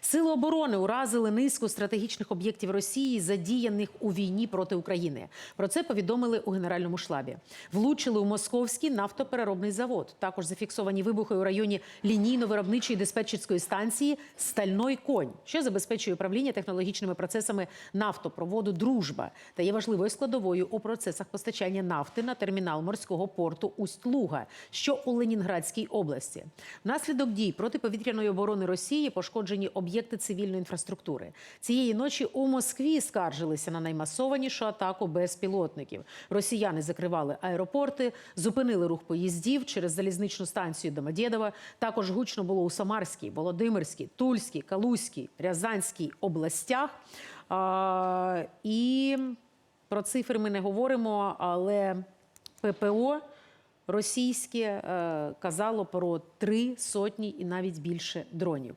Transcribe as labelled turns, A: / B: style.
A: Сили оборони уразили низку стратегічних об'єктів Росії, задіяних у війні проти України. Про це повідомили у генеральному штабі. Влучили у московський нафтопереробний завод. Також зафіксовані вибухи у районі лінійно-виробничої диспетчерської станції Стальной конь, що забезпечує управління технологічними процесами нафтопроводу Дружба та є важливою складовою у процесах постачання нафти на термінал морського порту Усть-Луга, що у Ленінградській області. Внаслідок дій протиповітряної оборони Росії пошкоджені об'єкти цивільної інфраструктури. Цієї ночі у Москві скаржилися на наймасованішу атаку безпілотників. Росіяни закривали аеропорти, зупинили рух поїздів через залізничну станцію Домодєдова. Також гучно було у Самарській, Володимирській, Тульській, Калузькій, Рязанській областях. А, і про цифри ми не говоримо, але ППО російське е, казало про три сотні і навіть більше дронів.